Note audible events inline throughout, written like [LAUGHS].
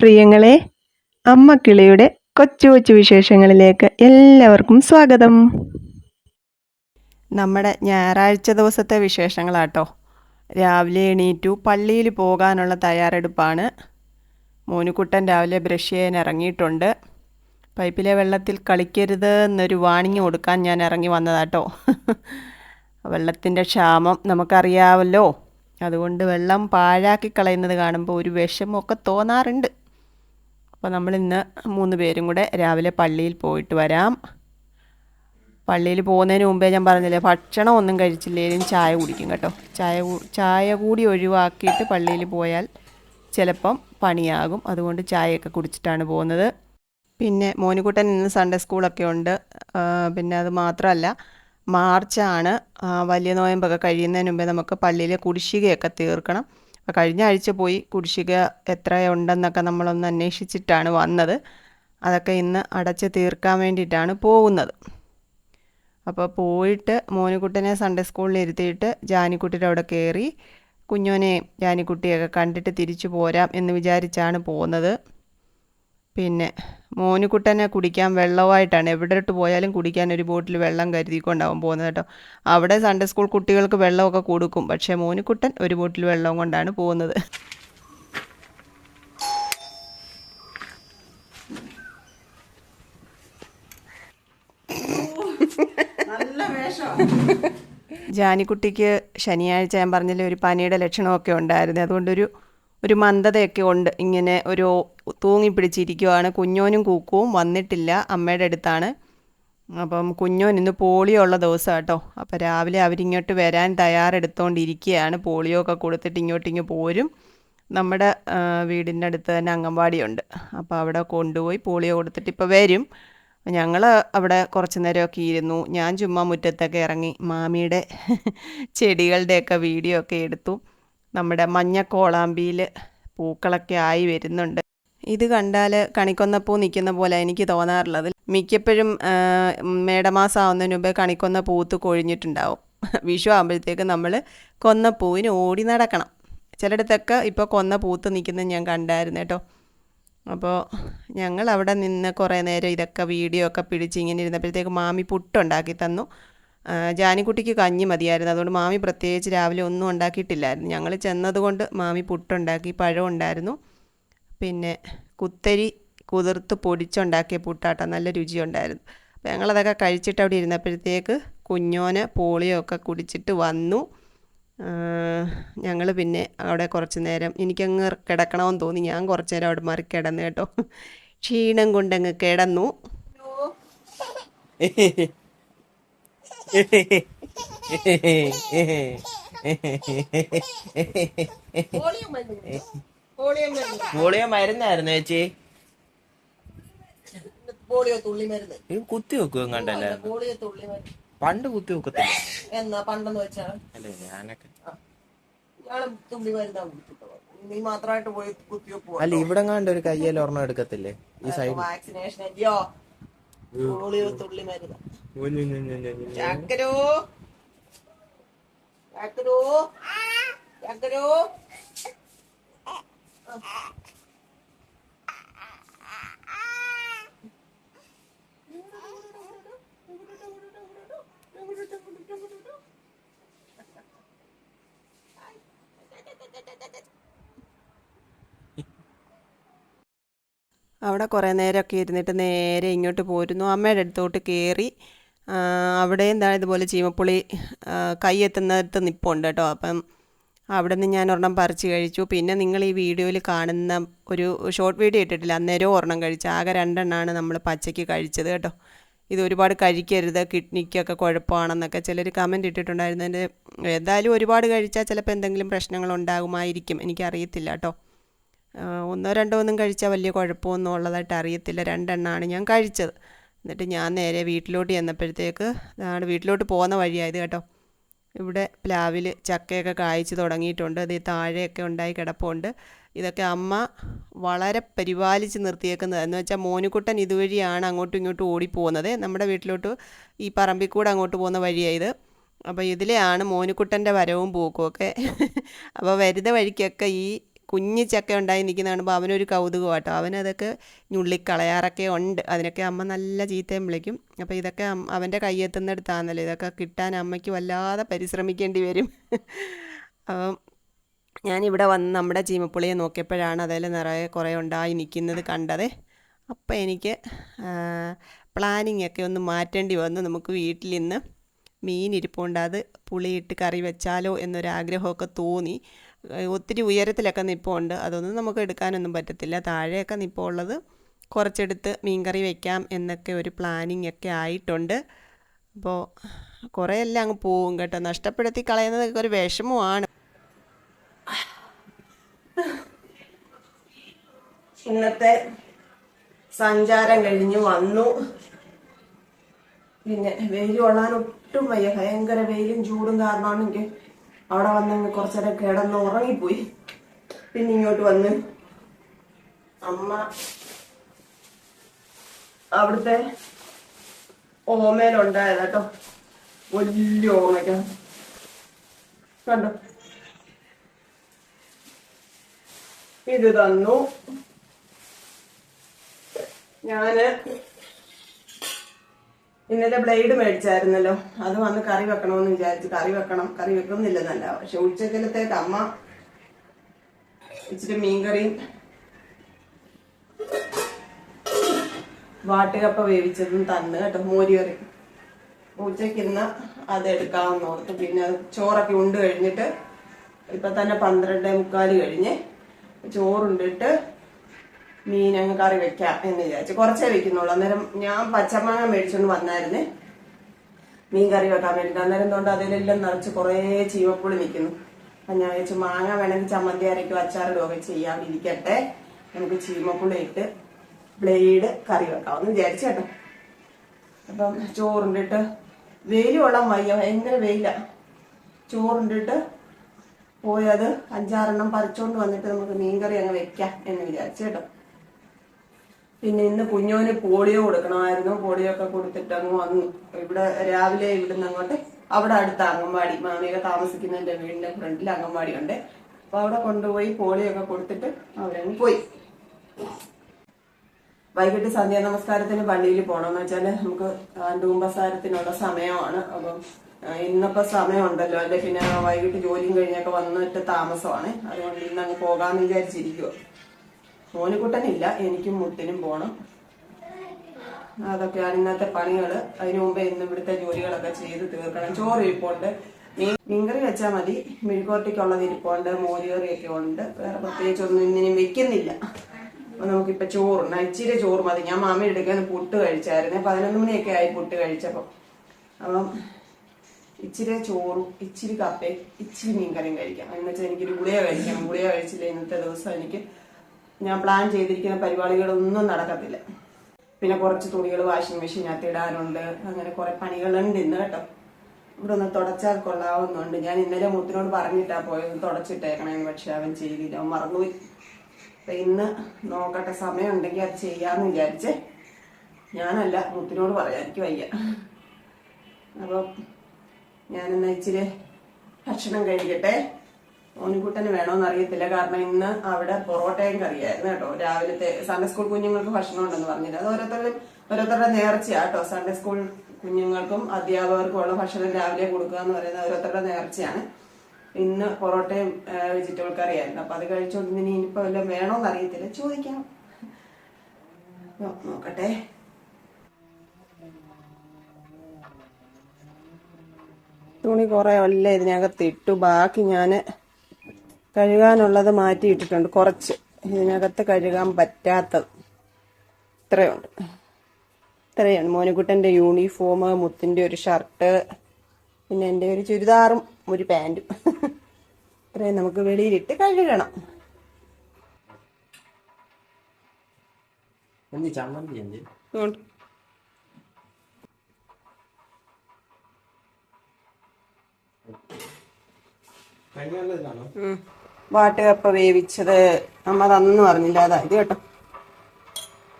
പ്രിയങ്ങളെ അമ്മ കിളിയുടെ കൊച്ചു കൊച്ചു വിശേഷങ്ങളിലേക്ക് എല്ലാവർക്കും സ്വാഗതം. നമ്മുടെ ഞായറാഴ്ച ദിവസത്തെ വിശേഷങ്ങളാട്ടോ. രാവിലെ എണീറ്റു പള്ളിയിൽ പോകാനുള്ള തയ്യാറെടുപ്പാണ്. മോനുക്കുട്ടൻ രാവിലെ ബ്രഷ് ചെയ്യാൻ ഇറങ്ങിയിട്ടുണ്ട്. പൈപ്പിലെ വെള്ളത്തിൽ കളിക്കരുത് എന്നൊരു വാണിങ് കൊടുക്കാൻ ഞാൻ ഇറങ്ങി വന്നതാട്ടോ. [LAUGHS] വെള്ളത്തിന്റെ ക്ഷാമം നമുക്കറിയാമല്ലോ അതുകൊണ്ട് വെള്ളം പാഴാക്കി കളയുന്നത് കാണുമ്പോൾ ഒരു വിഷമമൊക്കെ തോന്നാറുണ്ട്. അപ്പോൾ നമ്മളിന്ന് മൂന്ന് പേരും കൂടെ രാവിലെ പള്ളിയിൽ പോയിട്ട് വരാം. പള്ളിയിൽ പോകുന്നതിന് മുമ്പേ ഞാൻ പറഞ്ഞില്ലേ ഭക്ഷണം ഒന്നും കഴിച്ചില്ലെങ്കിലും ചായ കുടിക്കും കേട്ടോ. ചായ ചായ കൂടി ഒഴിവാക്കിയിട്ട് പള്ളിയിൽ പോയാൽ ചിലപ്പം പണിയാകും. അതുകൊണ്ട് ചായയൊക്കെ കുടിച്ചിട്ടാണ് പോകുന്നത്. പിന്നെ മോനുകുട്ടൻ ഇന്ന് സൺഡേ സ്കൂളൊക്കെ ഉണ്ട്. പിന്നെ അത് മാത്രമല്ല മാർച്ചാണ് വലിയ നോയമ്പൊക്കെ കഴിയുന്നതിന് മുമ്പേ നമുക്ക് പള്ളിയിലെ കുടിശ്ശികയൊക്കെ തീർക്കണം. അപ്പോൾ കഴിഞ്ഞ ആഴ്ച പോയി കുടിശ്ശിക എത്രയുണ്ടെന്നൊക്കെ നമ്മളൊന്ന് അന്വേഷിച്ചിട്ടാണ് വന്നത്. അതൊക്കെ ഇന്ന് അടച്ച് തീർക്കാൻ വേണ്ടിയിട്ടാണ് പോകുന്നത്. അപ്പോൾ പോയിട്ട് മോനുകുട്ടനെ സൺഡേ സ്കൂളിൽ ഇരുത്തിയിട്ട് ജാനിക്കുട്ടിയുടെ അവിടെ കയറി കുഞ്ഞോനെയും ജാനിക്കുട്ടിയൊക്കെ കണ്ടിട്ട് തിരിച്ചു പോരാം എന്ന് വിചാരിച്ചാണ് പോകുന്നത്. പിന്നെ മോനുകുട്ടനെ കുടിക്കാൻ വെള്ളമായിട്ടാണ് എവിടോട്ട് പോയാലും കുടിക്കാൻ ഒരു ബോട്ടിൽ വെള്ളം കരുതിക്കൊണ്ടാവും പോകുന്നത് കേട്ടോ. അവിടെ സൺഡേ സ്കൂൾ കുട്ടികൾക്ക് വെള്ളമൊക്കെ കൊടുക്കും. പക്ഷേ മോനുകുട്ടൻ ഒരു ബോട്ടിൽ വെള്ളം കൊണ്ടാണ് പോകുന്നത്. ജാനിക്കുട്ടിക്ക് ശനിയാഴ്ച ഞാൻ പറഞ്ഞില്ലേ ഒരു പനിയുടെ ലക്ഷണമൊക്കെ ഉണ്ടായിരുന്നു. അതുകൊണ്ടൊരു ഒരു മന്ദതയൊക്കെ ഉണ്ട്. ഇങ്ങനെ ഒരു തൂങ്ങി പിടിച്ചിരിക്കുവാണ് കുഞ്ഞോനും കൂക്കുവും വന്നിട്ടില്ല അമ്മയുടെ അടുത്താണ്. അപ്പം കുഞ്ഞോൻ ഇന്ന് പോളിയോ ഉള്ള ദിവസം കേട്ടോ അപ്പോൾ രാവിലെ അവരിങ്ങോട്ട് വരാൻ തയ്യാറെടുത്തുകൊണ്ടിരിക്കുകയാണ് പോളിയോ ഒക്കെ കൊടുത്തിട്ട് ഇങ്ങോട്ടിങ്ങ് പോരും. നമ്മുടെ വീടിന്റെ അടുത്ത് തന്നെ അംഗൻവാടിയുണ്ട്. അപ്പോൾ അവിടെ കൊണ്ടുപോയി പോളിയോ കൊടുത്തിട്ട് ഇപ്പോൾ വരും. ഞങ്ങൾ അവിടെ കുറച്ച് നേരമൊക്കെ ഇരുന്നു. ഞാൻ ചുമ്മാ മുറ്റത്തൊക്കെ ഇറങ്ങി മാമിയുടെ ചെടികളുടെയൊക്കെ വീഡിയോ ഒക്കെ എടുത്തു. നമ്മുടെ മഞ്ഞ കോളാമ്പിയിൽ പൂക്കളൊക്കെ ആയി വരുന്നുണ്ട്. ഇത് കണ്ടാൽ കണിക്കൊന്നപ്പൂ നിൽക്കുന്ന പോലെ എനിക്ക് തോന്നാറുള്ളത്. മിക്കപ്പോഴും മേടമാസം ആവുന്നതിന് മുമ്പേ കണിക്കൊന്ന പൂത്ത് കൊഴിഞ്ഞിട്ടുണ്ടാവും. [LAUGHS] വിഷു ആകുമ്പോഴത്തേക്ക് നമ്മൾ കൊന്നപ്പൂവിന് ഓടി നടക്കണം. ചിലയിടത്തൊക്കെ ഇപ്പോൾ കൊന്ന പൂത്ത് നിൽക്കുന്നത് ഞാൻ കണ്ടായിരുന്നു കേട്ടോ. അപ്പോൾ ഞങ്ങൾ അവിടെ നിന്ന് കുറേ നേരം ഇതൊക്കെ വീഡിയോ ഒക്കെ പിടിച്ച് ഇങ്ങനെ ഇരുന്നപ്പോഴത്തേക്ക് മാമി പുട്ടുണ്ടാക്കി തന്നു. ജാനിക്കുട്ടിക്ക് കഞ്ഞി മതിയായിരുന്നു. അതുകൊണ്ട് മാമി പ്രത്യേകിച്ച് രാവിലെ ഒന്നും ഉണ്ടാക്കിയിട്ടില്ലായിരുന്നു. ഞങ്ങൾ ചെന്നതുകൊണ്ട് മാമി പുട്ടുണ്ടാക്കി പഴം ഉണ്ടായിരുന്നു. പിന്നെ കുത്തരി കുതിർത്ത് പൊടിച്ചുണ്ടാക്കിയ പുട്ടാട്ട നല്ല രുചിയുണ്ടായിരുന്നു. അപ്പോൾ ഞങ്ങളതൊക്കെ കഴിച്ചിട്ട് അവിടെ ഇരുന്നപ്പോഴത്തേക്ക് കുഞ്ഞോന് പോളിയോ ഒക്കെ കുടിച്ചിട്ട് വന്നു. ഞങ്ങൾ പിന്നെ അവിടെ കുറച്ച് നേരം എനിക്കങ്ങ് കിടക്കണമെന്ന് തോന്നി. ഞാൻ കുറച്ച് നേരം അവിടെ മാറി കിടന്നു കേട്ടോ. ക്ഷീണം കൊണ്ടങ്ങ് കിടന്നു. [LAUGHS] [LAUGHS] പോളിയോ മരുന്നായിരുന്നു ചേച്ചി. പോളിയോ തുള്ളി മരുന്ന്. ഇത് കുത്തി വെക്കും കണ്ടല്ലേ പോളിയോ തുള്ളി മരുന്ന്. പണ്ട് കുത്തി വെക്കത്തില്ല. എന്നാ പണ്ടെന്ന് വെച്ചാൽ അല്ലേ ഞാനൊക്കെ. ഇയാൾ തുള്ളി മരുന്നാ കുടിച്ചിട്ടുള്ളത്. നീ മാത്രമായിട്ട് പോയി കുത്തിവെപ്പ് അല്ല ഇവിടെ കണ്ട് ഒരു കയ്യിൽ ഒരെണ്ണം എടുക്കത്തില്ലേ? ഈ സൈഡ് വാക്സിനേഷൻ അല്ലയോ? പോളിയോ തുള്ളി മരുന്ന്. ചക്കരോ? ചക്കരോ? ചക്കരോ? അവിടെ കുറേ നേരമൊക്കെ ഇരുന്നിട്ട് നേരെ ഇങ്ങോട്ട് പോരുന്നു. അമ്മയുടെ അടുത്തോട്ട് കയറി എന്താ ഇതുപോലെ ചീമപ്പുളി കൈ എത്തുന്നിടത്ത് നിപ്പുണ്ട് കേട്ടോ. അപ്പം അവിടെ നിന്ന് ഞാൻ ഒരെണ്ണം പറിച്ച് കഴിച്ചു. പിന്നെ നിങ്ങൾ ഈ വീഡിയോയിൽ കാണുന്ന ഒരു ഷോർട്ട് വീഡിയോ ഇട്ടിട്ടില്ല. അന്നേരം ഒരെണ്ണം കഴിച്ചു. ആകെ രണ്ടെണ്ണമാണ് നമ്മൾ പച്ചയ്ക്ക് കഴിച്ചത് കേട്ടോ. ഇത് ഒരുപാട് കഴിക്കരുത്. കിഡ്നിക്കൊക്കെ കുഴപ്പമാണെന്നൊക്കെ ചിലർ കമന്റ് ഇട്ടിട്ടുണ്ടായിരുന്നു. എന്റെ എന്തായാലും ഒരുപാട് കഴിച്ചാൽ ചിലപ്പോൾ എന്തെങ്കിലും പ്രശ്നങ്ങൾ ഉണ്ടാകുമായിരിക്കും. എനിക്കറിയത്തില്ല കേട്ടോ. ഒന്നോ രണ്ടോ ഒന്നും കഴിച്ചാൽ വലിയ കുഴപ്പമൊന്നും ഉള്ളതായിട്ട് അറിയത്തില്ല. രണ്ടെണ്ണമാണ് ഞാൻ കഴിച്ചത്. എന്നിട്ട് ഞാൻ നേരെ വീട്ടിലോട്ട് ചെന്നപ്പോഴത്തേക്ക് വീട്ടിലോട്ട് പോകുന്ന വഴിയായത് കേട്ടോ. ഇവിടെ പ്ലാവിൽ ചക്കയൊക്കെ കായ്ച്ചു തുടങ്ങിയിട്ടുണ്ട്. അത് താഴെയൊക്കെ ഉണ്ടായി കിടപ്പുണ്ട്. ഇതൊക്കെ അമ്മ വളരെ പരിപാലിച്ച് നിർത്തിയേക്കുന്നത്. എന്ന് വെച്ചാൽ മോനുകുട്ടൻ ഇതുവഴിയാണ് അങ്ങോട്ടും ഇങ്ങോട്ടും ഓടിപ്പോകുന്നത്. നമ്മുടെ വീട്ടിലോട്ട് ഈ പറമ്പിൽ കൂടെ അങ്ങോട്ട് പോകുന്ന വഴിയാണ് ഇത്. അപ്പോൾ ഇതിലെയാണ് മോനുകുട്ടന്റെ വരവും പോക്കുമൊക്കെ അപ്പോൾ വരുന്ന വഴിക്കൊക്കെ ഈ കുഞ്ഞു ചക്ക ഉണ്ടായി നിൽക്കുന്ന കാണുമ്പോൾ അവനൊരു കൗതുകം കേട്ടോ അവനതൊക്കെ ഞുള്ളിക്കളയാറൊക്കെ ഉണ്ട്. അതിനൊക്കെ അമ്മ നല്ല ചീത്തയും വിളിക്കും. അപ്പോൾ ഇതൊക്കെ അവന്റെ കയ്യെത്തുന്നിടത്താണല്ലോ ഇതൊക്കെ കിട്ടാൻ അമ്മയ്ക്ക് വല്ലാതെ പരിശ്രമിക്കേണ്ടി വരും. [LAUGHS] അപ്പം ഞാനിവിടെ വന്ന് നമ്മുടെ ചീമപ്പുളിയെ നോക്കിയപ്പോഴാണ് അതിൽ നിറയെ കുറേ ഉണ്ടായി നിൽക്കുന്നത് കണ്ടത്. അപ്പോൾ എനിക്ക് പ്ലാനിങ് ഒക്കെ ഒന്ന് മാറ്റേണ്ടി വന്നു. നമുക്ക് വീട്ടിൽ ഇന്ന് മീൻ ഇരിപ്പുണ്ട് പുളിയിട്ട് കറി വെച്ചാലോ എന്നൊരാഗ്രഹമൊക്കെ തോന്നി. ഒത്തിരി ഉയരത്തിലൊക്കെ നിപ്പുണ്ട്. അതൊന്നും നമുക്ക് എടുക്കാനൊന്നും പറ്റത്തില്ല. താഴെയൊക്കെ നിപ്പുള്ളത് കുറച്ചെടുത്ത് മീൻകറി വെക്കാം എന്നൊക്കെ ഒരു പ്ലാനിങ് ഒക്കെ ആയിട്ടുണ്ട്. അപ്പോൾ കുറേ എല്ലാം അങ്ങ് പോവും കേട്ടോ. നഷ്ടപ്പെടുത്തി കളയുന്നതൊക്കെ ഒരു വിഷമമാണ്. ഇന്നത്തെ സഞ്ചാരം കഴിഞ്ഞ് വന്നു. പിന്നെ വെയിൽ കൊള്ളാൻ ഒട്ടും വയ്യ. ഭയങ്കര വെയിലും ചൂടും കാരണമാണ് എനിക്ക് അവിടെ വന്നങ്ങ് കുറച്ചേരം കിടന്ന് ഉറങ്ങിപ്പോയി. പിന്നെ ഇങ്ങോട്ട് വന്ന് അമ്മ അവിടുത്തെ ഓമേലുണ്ടായത് കേട്ടോ വലിയ ഓമയ്ക്ക. കണ്ടോ? ഇത് തന്നു. ഞാൻ ഇന്നലെ ബ്ലേഡ് മേടിച്ചായിരുന്നല്ലോ. അത് വന്ന് കറി വെക്കണമെന്ന് വിചാരിച്ചു. കറി വെക്കണം. കറി വെക്കുന്നില്ലെന്നല്ല. പക്ഷെ ഉച്ചക്കലത്തേക്ക് അമ്മ ഇച്ചിരി മീൻകറിയും വാട്ടുകപ്പ വേവിച്ചതും തന്ന് കേട്ടോ മോരുകറി ഉച്ചയ്ക്ക് ഇന്ന് അത് എടുക്കാമെന്ന് ഓർത്ത് പിന്നെ ചോറൊക്കെ ഉണ്ട് കഴിഞ്ഞിട്ട് ഇപ്പൊ തന്നെ പന്ത്രണ്ടേ മുക്കാൽ കഴിഞ്ഞ് ചോറുണ്ടിട്ട് മീൻ അങ്ങ് കറി വെക്കാം എന്ന് വിചാരിച്ചു. കുറച്ചേ വെക്കുന്നുള്ളൂ. അന്നേരം ഞാൻ പച്ചമാങ്ങ മേടിച്ചോണ്ട് വന്നായിരുന്നു. മീൻ കറി വെക്കാൻ വേണ്ടി അന്നേരം തോണ്ട് അതിലെല്ലാം നിറച്ച് കുറേ ചീവപ്പുളി നിൽക്കുന്നു അപ്പൊ ഞാൻ വെച്ചു മാങ്ങ വേണമെങ്കിൽ ചമ്മന്തി അരയ്ക്കും അച്ചാറിടുകയൊക്കെ ചെയ്യാം ഇരിക്കട്ടെ നമുക്ക് ചീമപ്പുളി ഇട്ട് ബ്ലേഡ് കറി വെക്കാമെന്ന് വിചാരിച്ചു കേട്ടോ. അപ്പം ചോറുണ്ടിട്ട് വെയിൽ കൊള്ളാൻ വയ്യ. ഭയങ്കര വെയില. ചോറുണ്ടിട്ട് പോയത് അഞ്ചാറെണ്ണം പറിച്ചോണ്ട് വന്നിട്ട് നമുക്ക് മീൻകറി അങ്ങ് വെക്കാം എന്ന് വിചാരിച്ചു കേട്ടോ. പിന്നെ ഇന്ന് കുഞ്ഞോന് പോളിയോ കൊടുക്കണമായിരുന്നു. പോളിയോ ഒക്കെ കൊടുത്തിട്ട് അങ്ങ് വന്നു. ഇവിടെ രാവിലെ ഇവിടുന്ന് അങ്ങോട്ട് അവിടെ അടുത്ത അംഗൻവാടി മാമിക താമസിക്കുന്നതിന്റെ വീടിന്റെ ഫ്രണ്ടിൽ അംഗൻവാടി ഉണ്ട് അപ്പൊ അവിടെ കൊണ്ടുപോയി പോളിയോ ഒക്കെ കൊടുത്തിട്ട് അവരങ്ങ് പോയി. വൈകിട്ട് സന്ധ്യാ നമസ്കാരത്തിന് പള്ളിയിൽ പോകണമെന്ന് വെച്ചാൽ നമുക്ക് ആൻഡൂമ്പസാരത്തിനുള്ള സമയമാണ്. അപ്പം ഇന്നിപ്പോ സമയമുണ്ടല്ലോ. അല്ലെ പിന്നെ വൈകിട്ട് ജോലിയും കഴിഞ്ഞൊക്കെ വന്നിട്ട് താമസമാണ്. അതുകൊണ്ട് ഇന്ന് അങ്ങ് പോകാന്ന് വിചാരിച്ചിരിക്കുവോ. മോനിക്കുട്ടനില്ല എനിക്കും മുട്ടിനും പോണം. അതൊക്കെയാണ് ഇന്നത്തെ പണികൾ. അതിനു മുമ്പേ ഇന്ന് ഇവിടുത്തെ ജോലികളൊക്കെ ചെയ്ത് തീർക്കണം. ചോറ് ഇരിപ്പുണ്ട്. മീൻ മീൻകറി വെച്ചാൽ മതി. മെഴുകോട്ടയ്ക്കുള്ളത് ഇരിപ്പുണ്ട്. മോരുകറിയൊക്കെ ഉണ്ട്. വേറെ പ്രത്യേകിച്ച് ഒന്നും ഇന്നിനും വെക്കുന്നില്ല. അപ്പൊ നമുക്കിപ്പൊ ചോറുണ്ട് ഇച്ചിരി ചോറ് മതി. ഞാൻ മാമ എടുക്കാൻ പുട്ട് കഴിച്ചായിരുന്നു. പതിനൊന്ന് മണിയൊക്കെ ആയി പുട്ട് കഴിച്ചപ്പോ. അപ്പം ഇച്ചിരി ചോറും ഇച്ചിരി കപ്പയും ഇച്ചിരി മീൻകറിയും കഴിക്കാം. എന്ന് വെച്ചാൽ എനിക്കൊരു ഗുളിക കഴിക്കണം ഗുളിക കഴിച്ചില്ല ഇന്നത്തെ ദിവസം എനിക്ക്. ഞാൻ പ്ലാൻ ചെയ്തിരിക്കുന്ന പരിപാടികളൊന്നും നടക്കത്തില്ല. പിന്നെ കുറച്ച് തുണികൾ വാഷിംഗ് മെഷീനകത്ത് ഇടാനുണ്ട്. അങ്ങനെ കുറെ പണികളുണ്ട് ഇന്ന് കേട്ടോ. ഇവിടെ ഒന്ന് തുടച്ചാൽ കൊള്ളാവുന്നുണ്ട്. ഞാൻ ഇന്നലെ മുത്തിനോട് പറഞ്ഞിട്ടാ പോയത് തുടച്ചിട്ടേക്കണേന്ന് പക്ഷെ അവൻ ചെയ്തില്ല. അവൻ മറന്നുപോയി. അപ്പൊ ഇന്ന് നോക്കട്ടെ സമയം ഉണ്ടെങ്കിൽ അത് ചെയ്യാന്ന് വിചാരിച്ച് ഞാനല്ല മുത്തിനോട് പറയാനിക്ക് വയ്യ. അപ്പം ഞാനെന്നാ ഇച്ചിരി ഭക്ഷണം കഴിക്കട്ടെ. ഓനിക്കുട്ടന് വേണോന്ന് അറിയത്തില്ല. കാരണം ഇന്ന് അവിടെ പൊറോട്ടയും കറിയായിരുന്നു കേട്ടോ. രാവിലത്തെ സൺഡേ സ്കൂൾ കുഞ്ഞുങ്ങൾക്ക് ഭക്ഷണം ഉണ്ടെന്ന് പറഞ്ഞില്ല അത് ഓരോരുത്തരുടെ ഓരോരുത്തരുടെ നേർച്ചയാ കേട്ടോ. സൺഡേ സ്കൂൾ കുഞ്ഞുങ്ങൾക്കും അധ്യാപകർക്കും ഉള്ള ഭക്ഷണം രാവിലെ കൊടുക്കുക എന്ന് പറയുന്നത് ഓരോരുത്തരുടെ നേർച്ചയാണ്. ഇന്ന് പൊറോട്ടയും വെജിറ്റബിൾ കറിയായിരുന്നു. അപ്പൊ അത് കഴിച്ചോണ്ട് ഇനി ഇനിയിപ്പോ വല്ലതും വേണോന്ന് അറിയത്തില്ല. ചോദിക്കാം. നോക്കട്ടെ. തുണി കുറെ അല്ല ഇതിനകത്ത് ഇട്ടു ബാക്കി ഞാൻ കഴുകാനുള്ളത് മാറ്റിയിട്ടിട്ടുണ്ട്. കുറച്ച് ഇതിനകത്ത് കഴുകാൻ പറ്റാത്തത്. ഇത്രയുണ്ട്. ഇത്രയാണ്. മോനുകുട്ടന്റെ യൂണിഫോം മുത്തിന്റെ ഒരു ഷർട്ട് പിന്നെ എന്റെ ഒരു ചുരിദാറും ഒരു പാന്റും ഇത്രയും നമുക്ക് വെളിയിലിട്ട് കഴുകണം. ചമ്മന്തി. വാട്ടുകപ്പ വേവിച്ചത് അമ്മ തന്നു പറഞ്ഞില്ല ഇത് കേട്ടോ.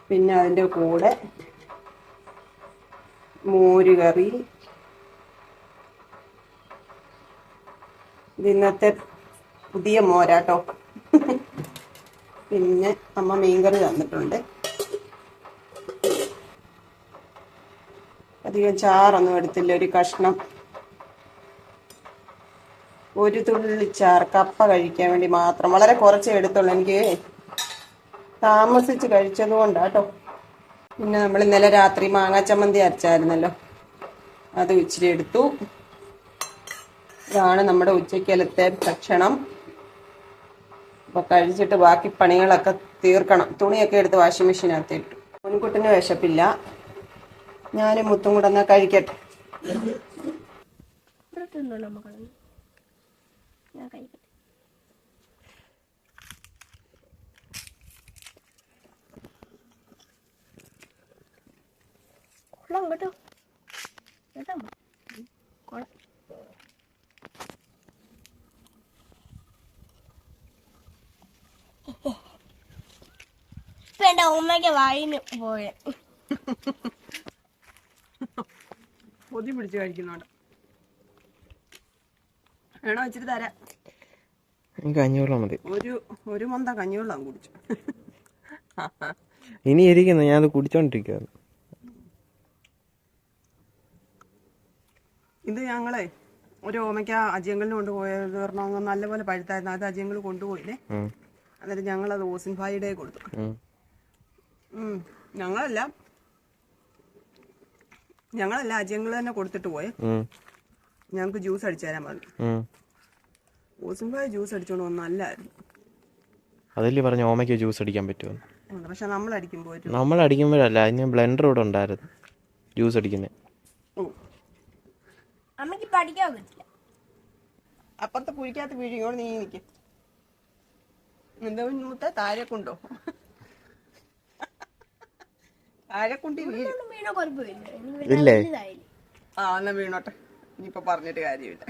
പിന്നെ അതിന്റെ കൂടെ മോരുകറി. ഇന്നത്തെ പുതിയ മോരാട്ടോ. പിന്നെ അമ്മ മീൻകറി തന്നിട്ടുണ്ട്. അധികം ചാറൊന്നും എടുത്തില്ല ഒരു കഷ്ണം. ഒരു തുള്ളി ചാർ കപ്പ കഴിക്കാൻ വേണ്ടി മാത്രം. വളരെ കുറച്ചേ എടുത്തുള്ളൂ. എനിക്ക് താമസിച്ച് കഴിച്ചത് കൊണ്ടാട്ടോ പിന്നെ നമ്മൾ ഇന്നലെ രാത്രി മാങ്ങാ ചമ്മന്തി അരച്ചായിരുന്നല്ലോ. അത് ഇച്ചിരി എടുത്തു. ഇതാണ് നമ്മുടെ ഉച്ചക്കലത്തെ ഭക്ഷണം. അപ്പൊ കഴിച്ചിട്ട് ബാക്കി പണികളൊക്കെ തീർക്കണം. തുണിയൊക്കെ എടുത്ത് വാഷിംഗ് മെഷീനകത്ത് ഇട്ടു. മുൻകുട്ടിന് വിശപ്പില്ല. ഞാനും മുത്തും കൂടെ എന്നാ കഴിക്കട്ടെ. ഞാൻ കഴിക്കട്ടെ കൊള്ളാം കേട്ടോ. കേട്ടോ? കൊള്ളാം. ഇപ്പൊ എന്റെ ഉമ്മയ്ക്ക് വായിന് പോയ. പൊതി പിടിച്ച് കഴിക്കുന്നുണ്ട്. വേണോ ഇച്ചിരി തരാം? എനിക്ക് അഞ്ഞൂറ് മതി. ഒരു ഒരു മന്ത കഞ്ഞിവെള്ളം കുടിച്ചു. ഇനി ഇരിക്കുന്നു ഞാനത് കുടിച്ചോണ്ടിരിക്കുന്നു ഇത് ഞങ്ങളെ ഒരു ഓമയ്ക്ക അജിയങ്ങളിൽ കൊണ്ടുപോയത് പറഞ്ഞ നല്ലപോലെ പഴുത്തായിരുന്നു. അത് അജിയങ്ങൾ കൊണ്ടുപോയില്ലേ? അന്നേരം ഞങ്ങൾ ഞങ്ങളത് ഓസിൻ ഭായിയുടെ കൊടുത്തു. ഞങ്ങളല്ല ഞങ്ങളല്ല അജിയങ്ങൾ തന്നെ കൊടുത്തിട്ട് പോയെ. ഞങ്ങൾക്ക് ജ്യൂസ് അടിച്ചു തരാൻ പറഞ്ഞു. ഭായി ജ്യൂസ് അടിച്ചോണ്ട് വന്ന് നല്ലായിരുന്നു അതല്ലേ പറഞ്ഞ ഓമയ്ക്ക് ജ്യൂസ് അടിക്കാൻ പറ്റുമെന്ന്. പക്ഷെ നമ്മൾ അടിക്കുമ്പോൾ നമ്മൾ അടിക്കുമ്പോഴല്ല അതിന് ബ്ലെൻഡർ ഇവിടെ ഉണ്ടായിരുന്നു ജ്യൂസ് അടിക്കുന്നത് ഓ, അമ്മയ്ക്ക് പഠിക്കാൻ പറ്റില്ല. അപ്പുറത്തെ കുഴിക്കകത്ത് വീഴിയോട് നീ നിൽക്ക് എന്തോ മുത്ത താഴെ വീഴും. ഇതൊന്നും വീണ കുഴപ്പമില്ല. എനിക്ക് ഇല്ലേ? ആ എന്നാ വീണോട്ടെ. ഇനിയിപ്പോ പറഞ്ഞിട്ട് കാര്യമില്ല.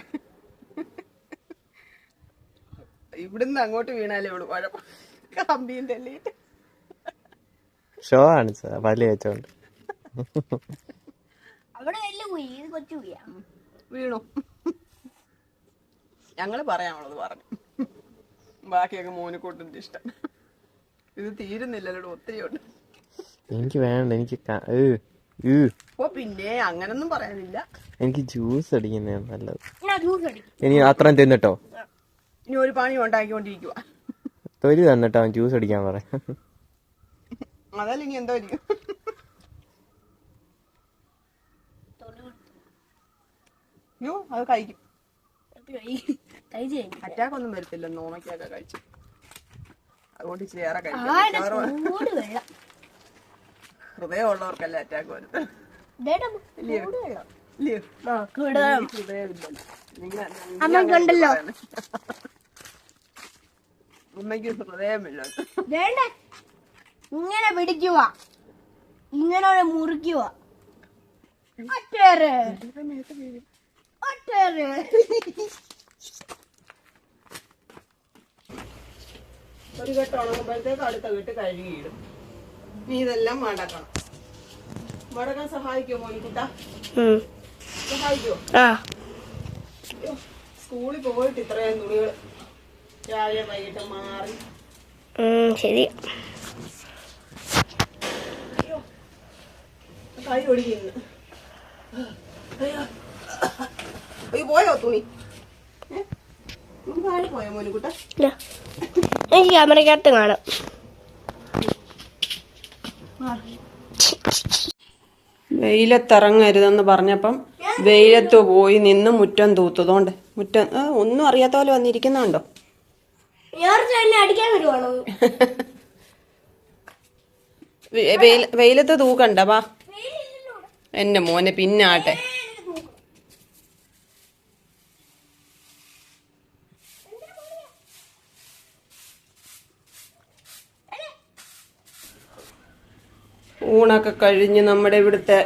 ഇവിടുന്ന് അങ്ങോട്ട് വീണാലേ ഉള്ളൂ. കുഴപ്പം. കമ്പിന്റെ ഷോ ആണ് സാർ പല്ല് വെച്ചോണ്ട് അവിടെ വലിയ കുഴി ഇത് കൊച്ചു വീണു. ഞങ്ങൾ പറയാനുള്ളത് പറഞ്ഞു. ബാക്കിയൊക്കെ മോനിക്കൂട്ടിന്റെ ഇഷ്ടം. ഇത് തീരുന്നില്ലല്ലോ ഒത്തിരി ഉണ്ട്. എനിക്ക് വേണ്ട എനിക്ക് ക- ഏ, ഏ. ഓ പിന്നെ അങ്ങനൊന്നും പറയാനില്ല. എനിക്ക് ജ്യൂസ് അടിക്കുന്നതാണ് നല്ലത്. ഞാൻ ജ്യൂസ് അടിക്കും. ഇനി അത്രയും തിന്നിട്ടോ? ഇനി ഒരു പണി ഉണ്ടാക്കിക്കൊണ്ടിരിക്കുക തൊരി തന്നിട്ടാ അവൻ ജ്യൂസ് അടിക്കാൻ പറയാ അതല്ല ഇനി എന്തോ ഇരിക്കും അയ്യോ അത് കഴിക്കും. അറ്റാക്ക് ഒന്നും വരത്തില്ല നോമയ്ക്കൊക്കെ കഴിച്ചു. അതുകൊണ്ട് ഇച്ചിരി ഏറെ ആ കഴിക്കാം ഹൃദയമുള്ളവർക്കല്ല അറ്റാക്ക് വരുന്നത്? ഹൃദയമില്ല ചൂട് വെള്ളം ഇല്ലയോ ആ കിടം ഹൃദയമില്ലല്ലോ നിങ്ങൾ അമ്മയ്ക്കുണ്ടല്ലോ ഉമ്മയ്ക്ക് ഹൃദയമില്ല. വേണ്ട. ഇങ്ങനെ പിടിക്കുക ഇങ്ങനെ ഒരു മുറിക്കുക ഒരു കെട്ട് ഉണങ്ങുമ്പോഴത്തേക്ക് അടുത്ത കെട്ട് കഴുകിയിടും നീ ഇതെല്ലാം മടക്കണം. മടക്കാൻ സഹായിക്കുമോ മോനിക്കുട്ട? സഹായിക്കോ ആ. സ്കൂളിൽ പോയിട്ട് ഇത്രയും തുണികൾ രാവിലെ വൈകിട്ട് മാറി. ശരി. കൈ ഒടിക്കുന്നു. അയ്യോ അയ്യോ, പോയോ തുണി? ഏ? തുണി താഴെ പോയോ മോനിക്കുട്ട ഇല്ല. എനിക്ക് ക്യാമറക്കകത്ത് കാണാം. വെയിലത്തിറങ്ങരുതെന്ന് പറഞ്ഞപ്പം വെയിലത്ത് പോയി നിന്ന് മുറ്റം തൂത്തതുകൊണ്ട്. മുറ്റം ഒന്നും അറിയാത്ത പോലെ വന്നിരിക്കുന്നുണ്ടോ? വെയിലത്ത് തൂക്കണ്ട വാ. എന്റെ മോനെ പിന്നാട്ടെ. ഊണൊക്കെ കഴിഞ്ഞ് നമ്മുടെ ഇവിടുത്തെ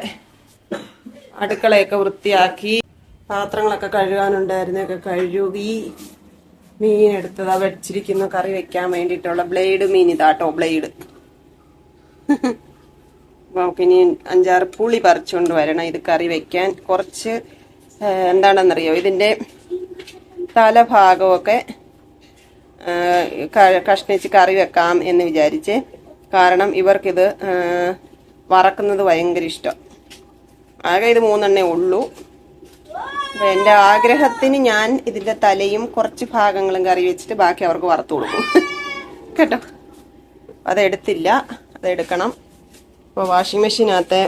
അടുക്കളയൊക്കെ വൃത്തിയാക്കി. പാത്രങ്ങളൊക്കെ കഴുകാനുണ്ടായിരുന്നൊക്കെ കഴുകി. മീൻ എടുത്തതാ വെച്ചിരിക്കുന്ന. കറി വെക്കാൻ വേണ്ടിട്ടുള്ള ബ്ലേഡ് മീൻ ഇതാട്ടോ ബ്ലേഡ് [LAUGHS] നമുക്കിനി അഞ്ചാറ് പുളി പറിച്ചുകൊണ്ട് വരണം. ഇത് കറി വെക്കാൻ കുറച്ച് എന്താണെന്നറിയോ? ഇതിന്റെ തലഭാഗമൊക്കെ കഷ്ണിച്ച് കറി വെക്കാം എന്ന് വിചാരിച്ച്. കാരണം ഇവർക്കിത് വറക്കുന്നത് ഭയങ്കര ഇഷ്ടം. ആകെ ഇത് മൂന്നെണ്ണേ ഉള്ളൂ. അപ്പൊ എന്റെ ആഗ്രഹത്തിന് ഞാൻ ഇതിന്റെ തലയും കുറച്ച് ഭാഗങ്ങളും കറി വെച്ചിട്ട് ബാക്കി അവർക്ക് വറുത്തു കൊടുക്കും. കേട്ടോ? അതെടുത്തില്ല. അതെടുക്കണം. ഇപ്പോൾ വാഷിംഗ് മെഷീനകത്തെ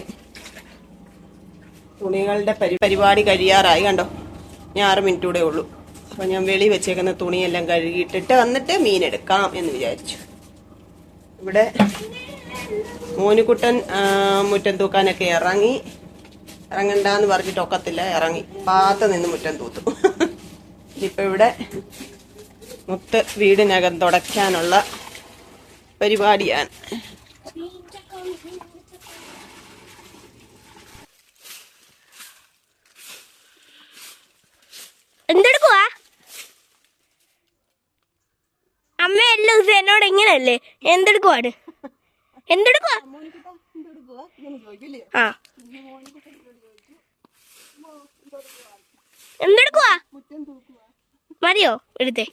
തുണികളുടെ പരി പരിപാടി കഴിയാറായി കണ്ടോ? ഞാൻ ആറ് മിനിറ്റ് കൂടെ ഉള്ളൂ. അപ്പോൾ ഞാൻ വെളി വെച്ചേക്കുന്ന തുണിയെല്ലാം കഴുകിയിട്ടിട്ട് വന്നിട്ട് മീൻ എടുക്കാം എന്ന് വിചാരിച്ചു. ഇവിടെ മോനുകുട്ടൻ മുറ്റം തൂക്കാനൊക്കെ ഇറങ്ങി. ഇറങ്ങണ്ടെന്ന് പറഞ്ഞിട്ട് ഒക്കത്തില്ല ഇറങ്ങി. പാത്ത് നിന്ന് മുറ്റം തൂത്തു. ഇപ്പൊ ഇവിടെ മുത്ത് വീടിനകം തുടയ്ക്കാനുള്ള പരിപാടിയാണ്. എന്തെടുക്കുവാ? അമ്മ എല്ലാ ദിവസം എന്നോട് എങ്ങനെയല്ലേ എന്തെടുക്കുവാണ് എന്തെടുക്കുവാ? ആ. എന്തെടുക്കുവാ? മതിയോ? എടുത്തേ.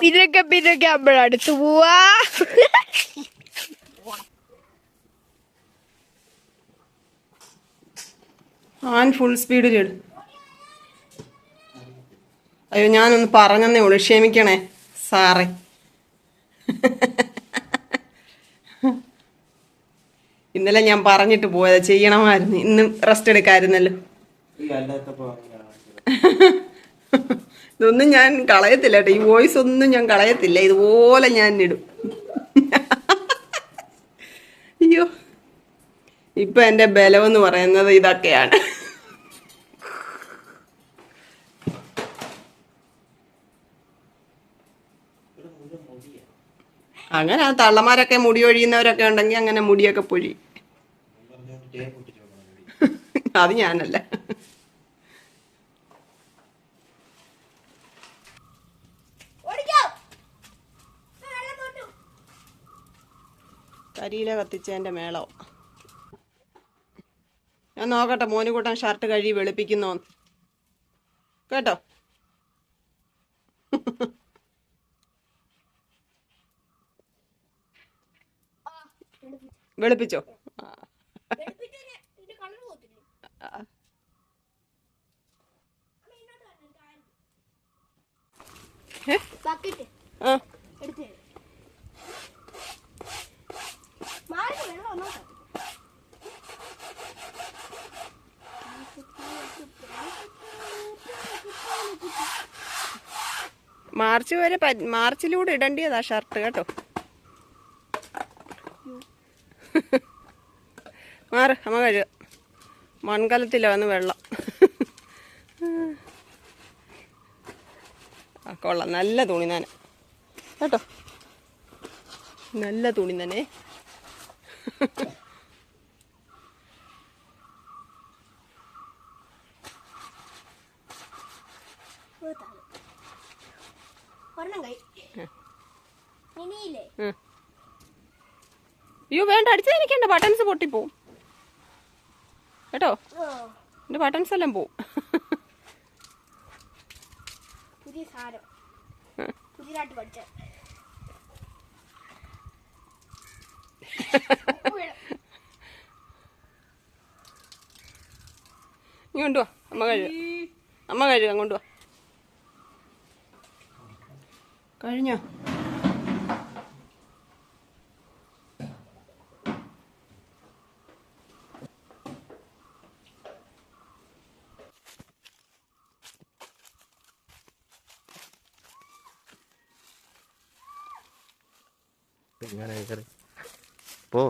പിന്നൊക്കെ പിന്നൊക്കെ അമ്പഴടുത്ത് അടുത്ത് പോവാ. ആൻ ഫുൾ സ്പീഡിലിടും അയ്യോ ഞാനൊന്ന് പറഞ്ഞെന്നേ ഉള്ളു. ക്ഷമിക്കണേ. സാറേ. ഇന്നലെ ഞാൻ പറഞ്ഞിട്ട് പോയത് ചെയ്യണമായിരുന്നു. ഇന്നും റെസ്റ്റ് എടുക്കാമായിരുന്നല്ലോ ഇതൊന്നും ഞാൻ കളയത്തില്ല കേട്ടോ. ഈ വോയിസ് ഒന്നും ഞാൻ കളയത്തില്ല. ഇതുപോലെ ഞാൻ ഇടും. അയ്യോ. ഇപ്പൊ എന്റെ ബലമെന്ന് പറയുന്നത് ഇതൊക്കെയാണ്. അങ്ങനെ തള്ളമാരൊക്കെ മുടി ഒഴിയുന്നവരൊക്കെ ഉണ്ടെങ്കിൽ അങ്ങനെ മുടിയൊക്കെ പൊഴി. അത് ഞാനല്ല. കരിയില കത്തിച്ചതിന്റെ മേളോ. ഞാൻ നോക്കട്ടെ മോനുകൂട്ടൻ ഷർട്ട് കഴുകി വെളുപ്പിക്കുന്നോ കേട്ടോ? വെളുപ്പിച്ചോ? മാർച്ച് വരെ മാർച്ചിലൂടെ ഇടേണ്ടിയതാ ഷർട്ട് കേട്ടോ. മാറ് അമ്മ കഴുക. മൺകലത്തില്ല വന്ന് വെള്ളം. ആ കൊള്ളാം. നല്ല തുണി തന്നെ കേട്ടോ? നല്ല തുണി തന്നെ. അയ്യോ വേണ്ട. അടിച്ചത് എനിക്കുണ്ട് ബട്ടൺസ് പൊട്ടിപ്പോവും. കേട്ടോ? എന്റെ എന്റെ ബട്ടൺസ് എല്ലാം പോവും. പുതിയ സാധനം. ഉം. പുതിയതായിട്ട് പഠിച്ച. നീ കൊണ്ടുവാ. അമ്മ കഴുക. അമ്മ കഴുക കൊണ്ടുവാ. കഴിഞ്ഞോ? എങ്ങനെ കയറി പോ.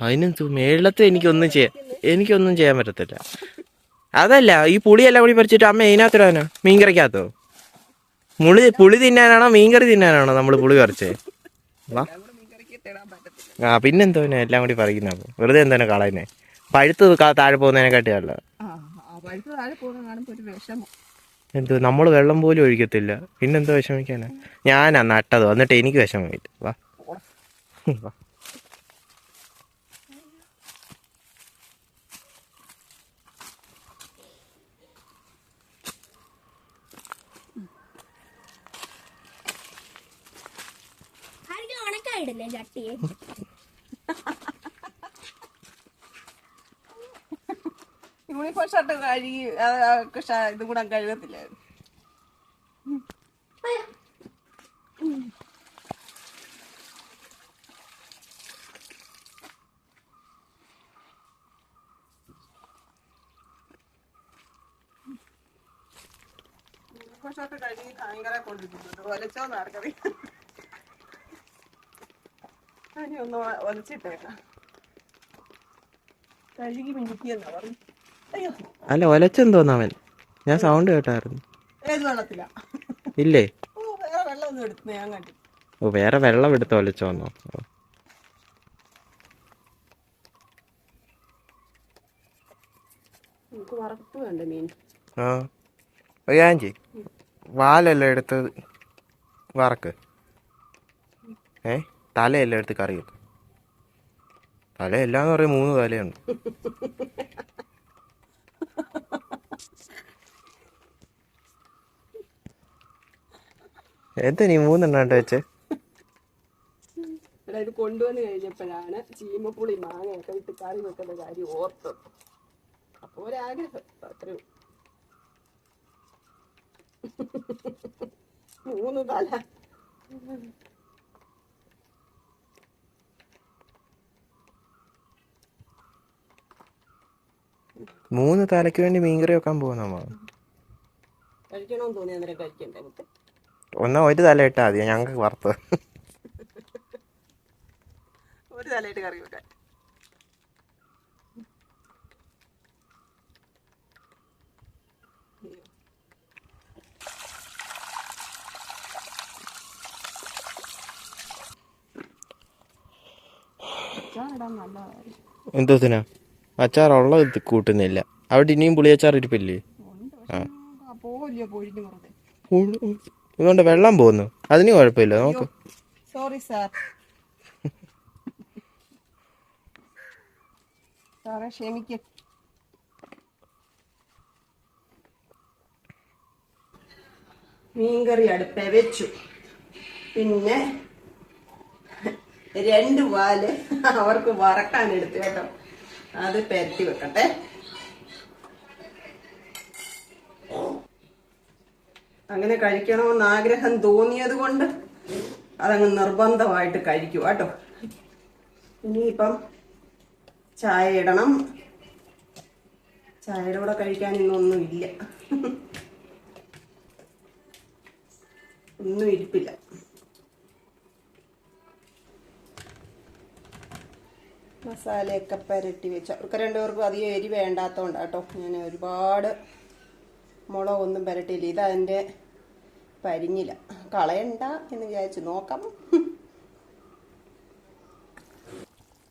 അതിനും മേളത്ത് എനിക്കൊന്നും ചെയ്യാ എനിക്കൊന്നും ചെയ്യാൻ പറ്റത്തില്ല. അതല്ല ഈ പുളിയെല്ലാം കൂടി പറിച്ചിട്ട് അമ്മ ഇതിനകത്തിടാനോ മീൻകറിക്കകത്തോ മുളി പുളി തിന്നാനാണോ മീൻകറി തിന്നാനാണോ നമ്മൾ പുളി പറിച്ചേ? ആ പിന്നെന്തോനെ എല്ലാം കൂടി പറിക്കുന്ന വെറുതെ എന്തോ കളയുന്നേ പഴുത്ത് താഴെ പോകുന്നതിനെക്കാട്ടി നല്ലത്. പഴുത്ത് താഴെ പോകുന്ന കാണുമ്പോൾ ഒരു വിഷമം. എന്തോ നമ്മൾ വെള്ളം പോലും ഒഴിക്കത്തില്ല. പിന്നെന്തോ വിഷമിക്കാനാ? ഞാനാ നട്ടത് എന്നിട്ട് എനിക്ക് വിഷമിക്കും വാ. വാ. ചട്ടിയെ? [LAUGHS] യൂണിഫോം ഷർട്ട് കഴുകി ഇത് കൂടെ കഴുകത്തില്ല? യൂണിഫോം കഴുകി ഭയങ്കര അതിനെ ഒന്ന് ഒലച്ചിട്ടേക്കാം. കഴുകി മിനിക്കിയെന്നാ പറഞ്ഞു അല്ല ഒലച്ചെന്തോന്ന് അവൻ ഞാൻ സൗണ്ട് കേട്ടായിരുന്നു. ഇല്ലേ? ഓ വേറെ ഞാൻ വെള്ളം എടുത്ത് ഒലച്ചോന്നോ? ആ. കാര്യം ചെയ്യ് വാലെല്ലാം എടുത്ത് വറക്ക്. ഏ തലയെല്ലാം എടുത്ത് കറി വെക്കും തലയെല്ലാന്ന് പറയും മൂന്ന് തലയുണ്ട്. [LAUGHS] എന്താ നീ മൂന്നെണ്ണാണ്ട് വെച്ചേ? ഇത് കൊണ്ടുവന്ന് കഴിഞ്ഞപ്പോഴാണ് ചീമപ്പുളി മാങ്ങയൊക്കെ വിട്ട് കറി വെക്കുന്ന കാര്യം ഓർത്തത്. അപ്പോൾ ഒരാഗ്രഹം അത്രയും മൂന്ന് തല. മൂന്ന് തലയ്ക്ക് വേണ്ടി മീൻകറി വെക്കാൻ പോകുന്ന കഴിക്കണമെന്ന് തോന്നി അന്നേരം കഴിക്കണ്ടേ? മുത്തെ ഒന്നാ ഒരു തല ഇട്ടാ മതി ഞങ്ങൾക്ക് വറുത്ത് ഒരു തലയിട്ട് കറി വെക്കാൻ. എന്തോത്തിനാ അച്ചാറുള്ള ഇത് കൂട്ടുന്നില്ല. അവിടെ ഇനിയും പുളിയച്ചാർ ഇരിപ്പില്ലേ? ആ പോവില്ലയോ പൊഴിഞ്ഞു വെറുതെ. ഇതുകൊണ്ട് വെള്ളം പോകുന്നു. അതിന് കുഴപ്പമില്ല നോക്ക്. സോറി സാർ സാറേ ക്ഷമിക്കും. മീൻകറി അടുപ്പേ വെച്ചു. പിന്നെ രണ്ട് പാൽ അവർക്ക് വറക്കാൻ എടുത്തു കേട്ടോ. അത് പെരട്ടി വെക്കട്ടെ. അങ്ങനെ കഴിക്കണമെന്ന് ആഗ്രഹം തോന്നിയത് കൊണ്ട് അതങ്ങ് നിർബന്ധമായിട്ട് കഴിക്കും കേട്ടോ. ഇനിയിപ്പം ചായ ഇടണം. ചായയുടെ കൂടെ കഴിക്കാൻ ഇന്നൊന്നും ഇല്ല. ഒന്നും ഇരിപ്പില്ല. മസാലയൊക്കെ പുരട്ടി വെച്ച അവർക്ക് രണ്ടുപേർക്കും അധികം എരി വേണ്ടാത്തതുകൊണ്ടാട്ടോ ഞാൻ ഒരുപാട് മുളകൊന്നും പുരട്ടിയില്ല. ഇതതിന്റെ പരിഞ്ഞില്ല കളയണ്ട എന്ന് വിചാരിച്ചു. നോക്കാം.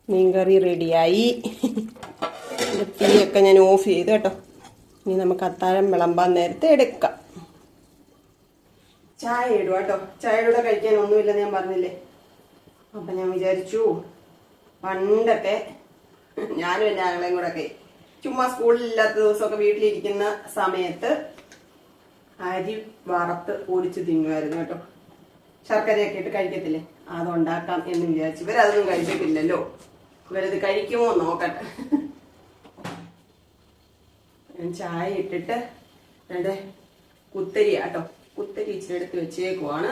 മീൻകറി റെഡിയായി. തീയൊക്കെ ഞാൻ ഓഫ് ചെയ്തു കേട്ടോ. ഇനി നമുക്ക് അത്താഴം വിളമ്പാൻ നേരത്തെ എടുക്കാം. ചായ ഇടുക കേട്ടോ. ചായയുടെ കഴിക്കാൻ ഒന്നുമില്ലെന്ന് ഞാൻ പറഞ്ഞില്ലേ? അപ്പം ഞാൻ വിചാരിച്ചു പണ്ടൊക്കെ ഞാനും എന്റെ ആങ്ങളെയും കൂടെ ഒക്കെ ചുമ്മാ സ്കൂളിലില്ലാത്ത ദിവസമൊക്കെ വീട്ടിലിരിക്കുന്ന സമയത്ത് അരി വറുത്ത് ഓടിച്ചു തിന്നുമായിരുന്നു കേട്ടോ. ശർക്കരയൊക്കെ ഇട്ട് കഴിക്കത്തില്ലേ? അതുണ്ടാക്കാം എന്ന് വിചാരിച്ചു ഇവരതൊന്നും കഴിച്ചിട്ടില്ലല്ലോ. ഇവരത് കഴിക്കുമോ നോക്കട്ടെ. ചായ ഇട്ടിട്ട് രണ്ട് കുത്തരി കേട്ടോ കുത്തരി ഇച്ചിരി എടുത്ത് വെച്ചേക്കുവാണ്.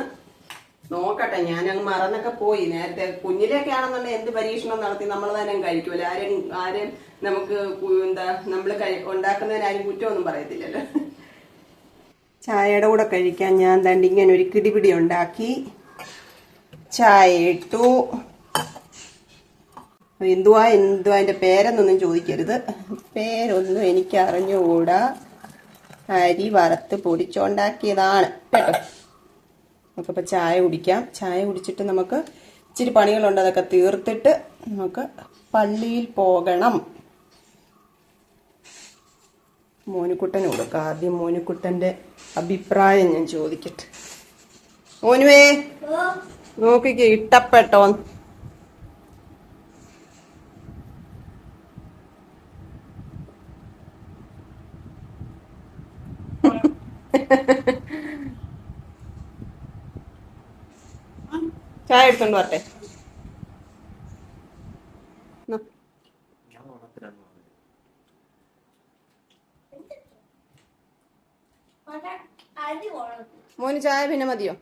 നോക്കട്ടെ ഞാൻ അങ്ങ് മറന്നൊക്കെ പോയി. നേരത്തെ കുഞ്ഞിലെയൊക്കെ ആണെന്നുണ്ടെങ്കിൽ എന്ത് പരീക്ഷണം നടത്തി നമ്മൾ തന്നെ കഴിക്കുമല്ലോ. ആരും ആരും നമുക്ക് എന്താ നമ്മൾ ഉണ്ടാക്കുന്നതിന് ആരും കുറ്റമൊന്നും പറയത്തില്ലല്ലോ. ചായയുടെ കൂടെ കഴിക്കാൻ ഞാൻ തണ്ടി ഇങ്ങനെ ഒരു കിടിപിടി ഉണ്ടാക്കി. ചായ ഇട്ടു. എന്തുവാ എന്തുവാ എന്റെ പേരെന്നൊന്നും ചോദിക്കരുത്. പേരൊന്നും എനിക്ക് അറിഞ്ഞുകൂടാ അരി വറുത്ത് പൊടിച്ചുണ്ടാക്കിയതാണ്. കേട്ടോ? നമുക്കിപ്പോൾ ചായ കുടിക്കാം. ചായ കുടിച്ചിട്ട് നമുക്ക് ഇച്ചിരി പണികളുണ്ട്. അതൊക്കെ തീർത്തിട്ട് നമുക്ക് പള്ളിയിൽ പോകണം. മോനുക്കുട്ടന് കൊടുക്കാം. ആദ്യം മോനുക്കുട്ടന്റെ അഭിപ്രായം ഞാൻ ചോദിക്കട്ടെ. മോനുവേ നോക്കിക്കേ ഇട്ടപ്പെട്ടോ ചായ എടുത്തോണ്ട് വരട്ടെ. മോന് ചായ പിന്നെ മതിയോ?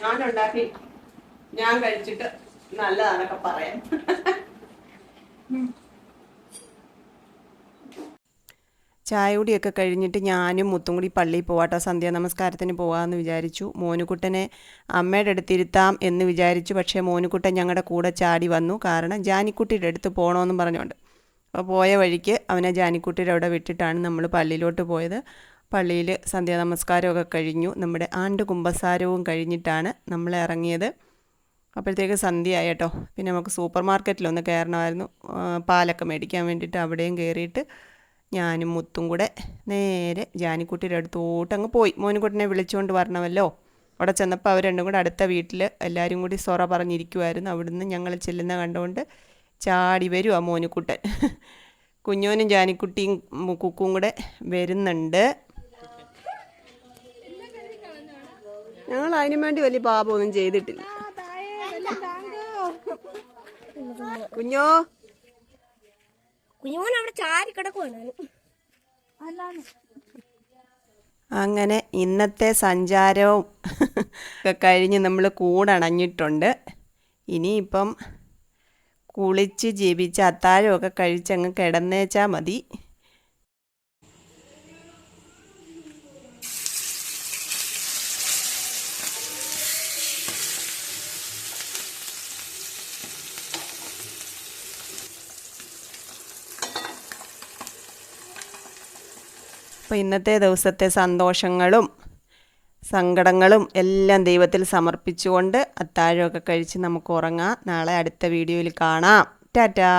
ഞാനുണ്ടാക്കി ഞാൻ കഴിച്ചിട്ട് നല്ലതാണൊക്കെ പറയാം. ചായ കുടിയൊക്കെ കഴിഞ്ഞിട്ട് ഞാനും മുത്തും കൂടി പള്ളിയിൽ പോവാട്ടോ. സന്ധ്യാ നമസ്കാരത്തിന് പോകാമെന്ന് വിചാരിച്ചു. മോനുകുട്ടനെ അമ്മയുടെ അടുത്തിരുത്താം എന്ന് വിചാരിച്ചു. പക്ഷേ മോനുകുട്ടൻ ഞങ്ങളുടെ കൂടെ ചാടി വന്നു. കാരണം ജാനിക്കുട്ടിയുടെ അടുത്ത് പോകണമെന്നും പറഞ്ഞുകൊണ്ട് അപ്പോൾ പോയ വഴിക്ക് അവനെ ജാനിക്കുട്ടിയുടെ അവിടെ വിട്ടിട്ടാണ് നമ്മൾ പള്ളിയിലോട്ട് പോയത്. പള്ളിയിൽ സന്ധ്യാ നമസ്കാരമൊക്കെ കഴിഞ്ഞു. നമ്മുടെ ആണ്ട് കുമ്പസാരവും കഴിഞ്ഞിട്ടാണ് നമ്മൾ ഇറങ്ങിയത്. അപ്പോഴത്തേക്ക് സന്ധ്യയായി കേട്ടോ പിന്നെ നമുക്ക് സൂപ്പർ മാർക്കറ്റിലൊന്ന് കയറണമായിരുന്നു പാലൊക്കെ മേടിക്കാൻ വേണ്ടിയിട്ട് അവിടെയും കയറിയിട്ട് ഞാനും മുത്തും കൂടെ നേരെ ജാനിക്കുട്ടിയുടെ അടുത്തോട്ട് അങ്ങ് പോയി. മോനുകുട്ടനെ വിളിച്ചുകൊണ്ട് വരണമല്ലോ. അവിടെ ചെന്നപ്പോൾ അവർ രണ്ടും കൂടെ അടുത്ത വീട്ടിൽ എല്ലാവരും കൂടി സൊറ പറഞ്ഞിരിക്കുമായിരുന്നു അവിടുന്ന് ഞങ്ങൾ ചെല്ലുന്ന കണ്ടുകൊണ്ട് ചാടി വരും ആ മോനുക്കുട്ടൻ കുഞ്ഞോനും ജാനിക്കുട്ടിയും കുക്കും കൂടെ വരുന്നുണ്ട്. ഞങ്ങൾ അതിനു വേണ്ടി വലിയ പാപമൊന്നും ചെയ്തിട്ടില്ല. കുഞ്ഞോ? കുഞ്ഞുമോൻ അവിടെ ചാരി കിടക്കുവാണ്. അങ്ങനെ ഇന്നത്തെ സഞ്ചാരവും ഒക്കെ കഴിഞ്ഞ് നമ്മൾ കൂടണഞ്ഞിട്ടുണ്ട്. ഇനിയിപ്പം കുളിച്ച് ജീവിച്ച് അത്താഴമൊക്കെ കഴിച്ചങ്ങ് കിടന്നേച്ചാൽ മതി. അപ്പോൾ ഇന്നത്തെ ദിവസത്തെ സന്തോഷങ്ങളും സങ്കടങ്ങളും എല്ലാം ദൈവത്തിൽ സമർപ്പിച്ചുകൊണ്ട് അത്താഴമൊക്കെ കഴിച്ച് നമുക്ക് ഉറങ്ങാം. നാളെ അടുത്ത വീഡിയോയിൽ കാണാം. ടാറ്റാ.